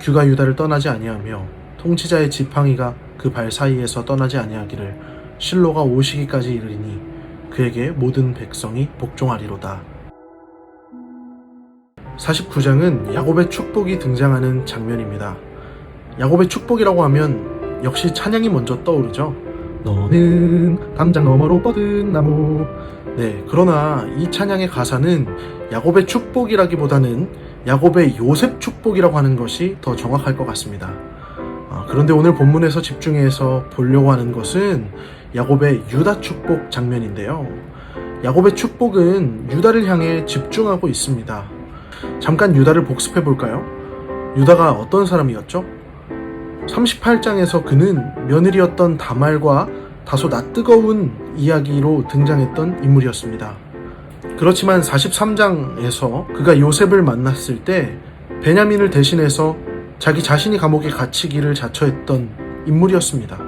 규가 유다를 떠나지 아니하며 통치자의 지팡이가 그 발 사이에서 떠나지 아니하기를 실로가 오시기까지 이르리니 그에게 모든 백성이 복종하리로다. 49장은 야곱의 축복이 등장하는 장면입니다. 야곱의 축복이라고 하면 역시 찬양이 먼저 떠오르죠. 너는 담장 너머로 뻗은 나무. 네, 그러나 이 찬양의 가사는 야곱의 축복이라기보다는 야곱의 요셉 축복이라고 하는 것이 더 정확할 것 같습니다. 아, 그런데 오늘 본문에서 집중해서 보려고 하는 것은 야곱의 유다 축복 장면인데요. 야곱의 축복은 유다를 향해 집중하고 있습니다. 잠깐 유다를 복습해 볼까요? 유다가 어떤 사람이었죠? 38장에서 그는 며느리였던 다말과 다소 낯뜨거운 이야기로 등장했던 인물이었습니다. 그렇지만 43장에서 그가 요셉을 만났을 때 베냐민을 대신해서 자기 자신이 감옥에 갇히기를 자처했던 인물이었습니다.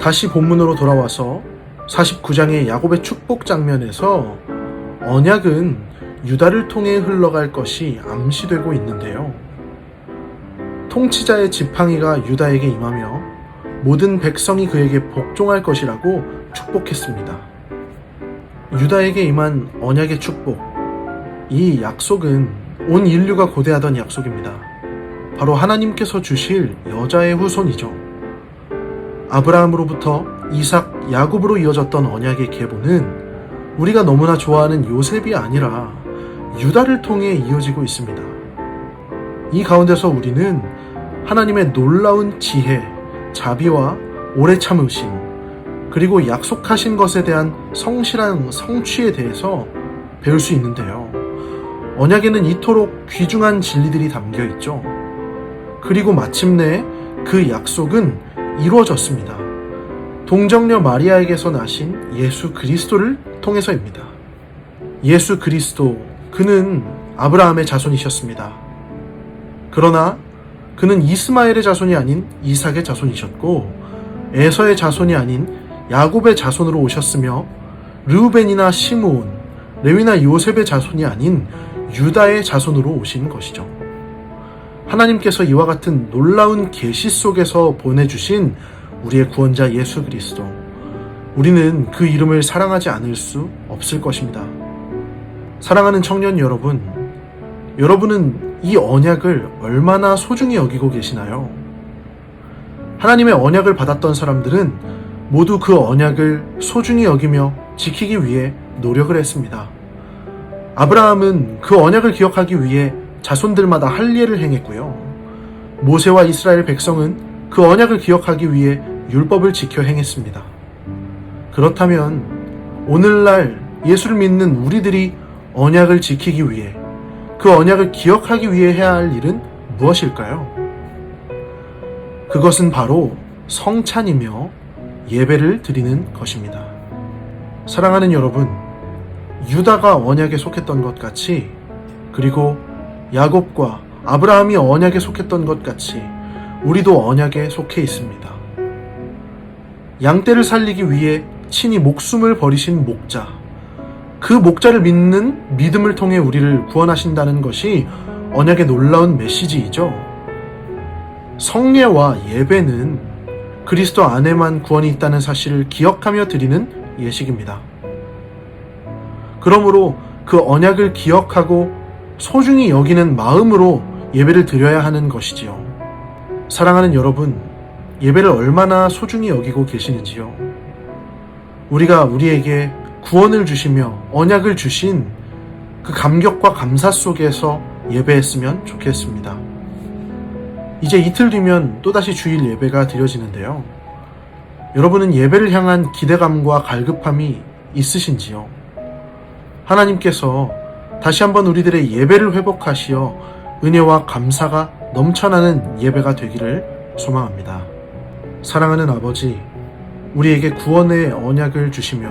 다시 본문으로 돌아와서 49장의 야곱의 축복 장면에서 언약은 유다를 통해 흘러갈 것이 암시되고 있는데요. 통치자의 지팡이가 유다에게 임하며 모든 백성이 그에게 복종할 것이라고 축복했습니다. 유다에게 임한 언약의 축복. 이 약속은 온 인류가 고대하던 약속입니다. 바로 하나님께서 주실 여자의 후손이죠. 아브라함으로부터 이삭, 야곱으로 이어졌던 언약의 계보는 우리가 너무나 좋아하는 요셉이 아니라 유다를 통해 이어지고 있습니다. 이 가운데서 우리는 하나님의 놀라운 지혜, 자비와 오래 참으심, 그리고 약속하신 것에 대한 성실한 성취에 대해서 배울 수 있는데요. 언약에는 이토록 귀중한 진리들이 담겨 있죠. 그리고 마침내 그 약속은 이루어졌습니다. 동정녀 마리아에게서 나신 예수 그리스도를 통해서입니다. 예수 그리스도, 그는 아브라함의 자손이셨습니다. 그러나 그는 이스마엘의 자손이 아닌 이삭의 자손이셨고 에서의 자손이 아닌 야곱의 자손으로 오셨으며 르우벤이나 시므온, 레위나 요셉의 자손이 아닌 유다의 자손으로 오신 것이죠. 하나님께서 이와 같은 놀라운 계시 속에서 보내주신 우리의 구원자 예수 그리스도. 우리는 그 이름을 사랑하지 않을 수 없을 것입니다. 사랑하는 청년 여러분, 여러분은 이 언약을 얼마나 소중히 여기고 계시나요? 하나님의 언약을 받았던 사람들은 모두 그 언약을 소중히 여기며 지키기 위해 노력을 했습니다. 아브라함은 그 언약을 기억하기 위해 자손들마다 할례를 행했고요. 모세와 이스라엘 백성은 그 언약을 기억하기 위해 율법을 지켜 행했습니다. 그렇다면 오늘날 예수를 믿는 우리들이 언약을 지키기 위해 그 언약을 기억하기 위해 해야 할 일은 무엇일까요? 그것은 바로 성찬이며 예배를 드리는 것입니다. 사랑하는 여러분, 유다가 언약에 속했던 것 같이 그리고 야곱과 아브라함이 언약에 속했던 것 같이 우리도 언약에 속해 있습니다. 양떼를 살리기 위해 친히 목숨을 버리신 목자. 그 목자를 믿는 믿음을 통해 우리를 구원하신다는 것이 언약의 놀라운 메시지이죠. 성례와 예배는 그리스도 안에만 구원이 있다는 사실을 기억하며 드리는 예식입니다. 그러므로 그 언약을 기억하고 소중히 여기는 마음으로 예배를 드려야 하는 것이지요. 사랑하는 여러분, 예배를 얼마나 소중히 여기고 계시는지요? 우리가 우리에게 구원을 주시며 언약을 주신 그 감격과 감사 속에서 예배했으면 좋겠습니다. 이제 이틀 뒤면 또다시 주일 예배가 드려지는데요. 여러분은 예배를 향한 기대감과 갈급함이 있으신지요? 하나님께서 다시 한번 우리들의 예배를 회복하시어 은혜와 감사가 넘쳐나는 예배가 되기를 소망합니다. 사랑하는 아버지, 우리에게 구원의 언약을 주시며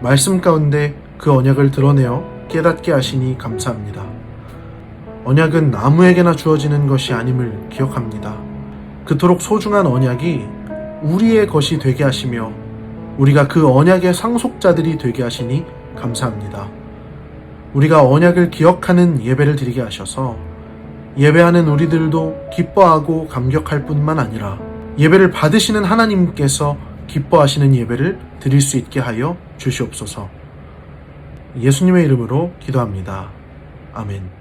말씀 가운데 그 언약을 드러내어 깨닫게 하시니 감사합니다. 언약은 아무에게나 주어지는 것이 아님을 기억합니다. 그토록 소중한 언약이 우리의 것이 되게 하시며 우리가 그 언약의 상속자들이 되게 하시니 감사합니다. 우리가 언약을 기억하는 예배를 드리게 하셔서 예배하는 우리들도 기뻐하고 감격할 뿐만 아니라 예배를 받으시는 하나님께서 기뻐하시는 예배를 드릴 수 있게 하여 주시옵소서. 예수님의 이름으로 기도합니다. 아멘.